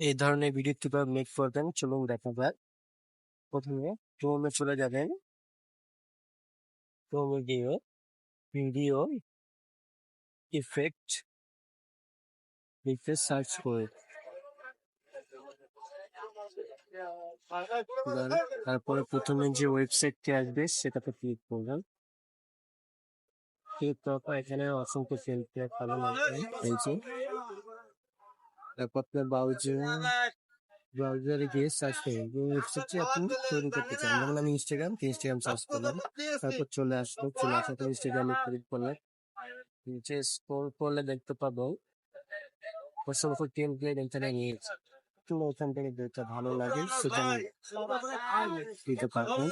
এই ধরনের ভিডিও কীভাবে মেক করবেন চলুন দেখা যাক। প্রথমে ক্রোমে চলে যাবেন। ক্রোমে গিয়ে ভিডিও ইফেক্ট লিখে সার্চ করে। তারপরে প্রথমে যে ওয়েবসাইটটি আসবে, সেটাতে ক্লিক করবেন। ক্লিক করার পর এখানে অসংখ্য সেলফি পাবেন হয়েছে তারপর আপনার ব্রাউজার ব্রাউজারে গিয়ে সার্চ ওয়েবসাইটটি আপনি তৈরি করতে চান। যেমন আমি ইনস্টাগ্রাম ইনস্টাগ্রাম সার্চ করলাম। তারপর চলে আসলো চলে আসার পর ইনস্টাগ্রামে ক্লিক করলে নিচে স্ক্রল করলে দেখতে পাবো। অসংখ্য টেমপ্লেট এখানে নিয়েছে তুমি ওখান থেকে যেটা ভালো লাগে সেটা দিতে পারবেন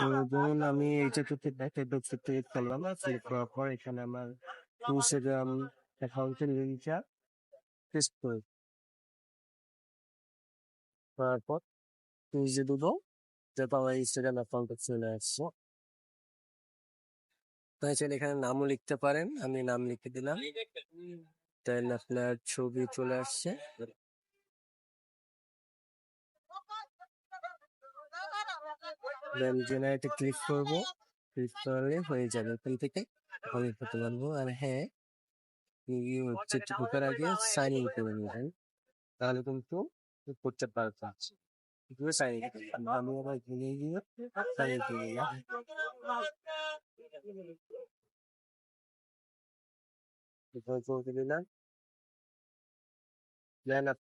তো ধরুন আমি এইটা করতে ফেসবুক থেকে করলাম। করার পর এখানে আমার ইনস্টাগ্রাম অ্যাকাউন্টের লিঙ্কটা পেস্ট করি তারপর নিজে দেবো যাতে আমার ইনস্টাগ্রাম অ্যাকাউন্টে চলে আসছে তাই এখানে নামও লিখতে পারেন। আমি নাম লিখে দিলাম। তাহলে আপনার ছবি চলে আসছে। দেন জেনারেটে ক্লিক করব। ক্লিক করলে হয়ে যাবে ওখান থেকে। আমি করতে পারব। আর হ্যাঁ। ওয়েবসাইটে ঢোকার আগে সাইন ইন করে নেবেন তাহলে কিন্তু করতে পারবেন কীভাবে সাইন ইন করবেন আমি আবার গিয়ে সাইন ইন করে নিলাম। করে দিলাম।